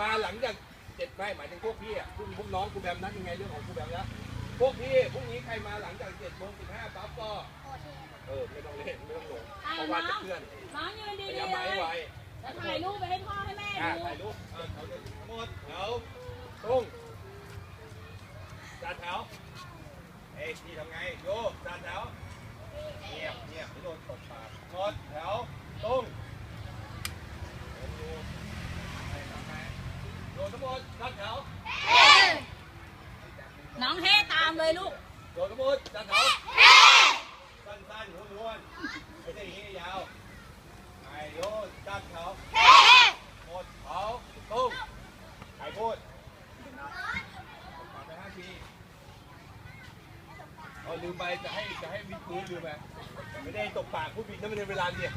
มาหลังจากเจ็ดไม่หมายถึงพวกพี่อะพวกพวกน้องครูแบมนัดยังไงเรื่องของครูแบมนะพวกพี่พรุ่งนี้ใครมาหลังจากเจ็ดโมงสิบห้าปั๊บก็เออไม่ต้องเล่นไม่ต้องลงเพราะว่าจะเคลื่อนน้องยืนพดียายามๆมาเลให้ไวยจะถ่ายรูปไปให้พ่อให้แม่อ่าดูถ่ายรูปเออเขาจะหมดแถวตรงจัดแถวเอ้ยพี่ทำไงโยจัดแถวเงียบเงียบไม่โดนตบปากหมดแถวตรงเดินดูให้ทำไงโยทั้งหมดจัดแถว น้องเฮตามเลยลูกโยทั้งหมดจัดแถวสั้นๆห้วนๆไม่ใช่อย่างนี้ยาวไอ้โยจัดแถวหมดแถวตรงใครพูดผ่านไปห้าทีเอาลืมไปจะให้จะให้วิดพื้นลืมไปไม่ได้ตบปากผู้บินนั่นมันในเวลาเรียน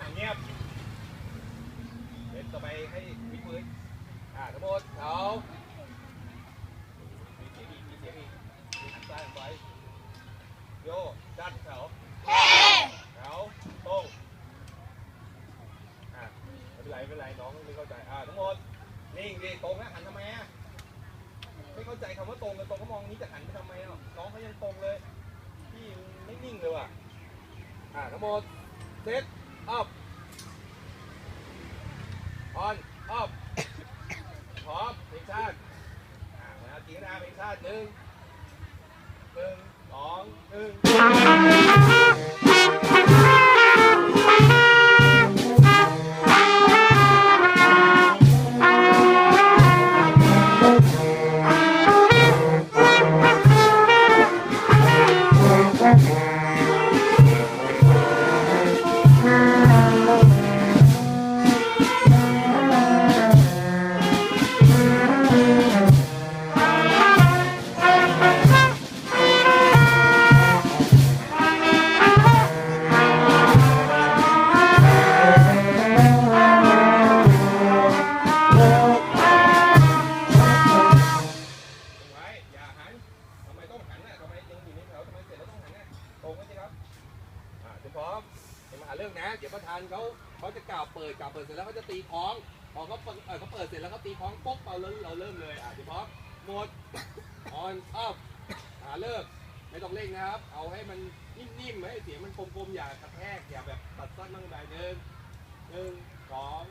อะเงียบเดี๋ยวต่อไปให้วิดพื้น อ่าทั้งหมดเขามีเสียงอีกมีเสียงอีกมีหันซ้ายหันไปโยด้านแถวแถวตรงอะไม่เป็นไรไม่เป็นไรน้องไม่เข้าใจอ่าทั้งหมดนิ่งดีตรงนะหันทำไมอะไม่เข้าใจคำว่าตรงกับตรงเขามองนี้จะหันไปทำไมอะน้องเขายังตรงเลยพี่ไม่นิ่งเลยว่ะอ่าทั้งหมดเซตอัพออนอัพ ร้อมเพลงชาติอ่ามาจริงนะเพลงชาติหนึ่งหนึ่งสองหนึ่ง อ่าเดี๋ยวพร้อมอย่ามาหาเรื่องนะ เดี๋ยวประธานเขาเขาจะกล่าวเปิดกล่าวเปิดเสร็จแล้วเขาจะตีคล้องพอเขาเปิดเออเขาเปิดเสร็จแล้วเขาตีคล้องปุ๊บเราเริ่มเราเริ่มเลยอะเดี๋ยวพร้อมหมดออนอัพหาเลิกไม่ต้องเร่งนะครับ เอาให้มันนิ่มๆให้เสียงมันกลมๆอย่ากระแทกอย่าแบบตัดสั้นบ้างใดหนึ่งหนึ่งสอง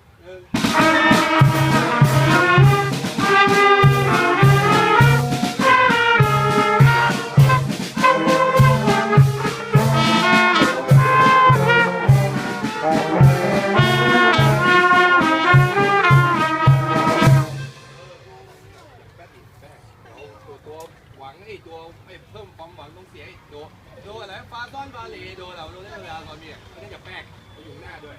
ต้มความหวังต้องเสียโดโดอะไรฟาซอนบาเลโดเราโดได้เวลาตอนนี้ไม่ได้จะแปลกไปอยู่หน้าด้วย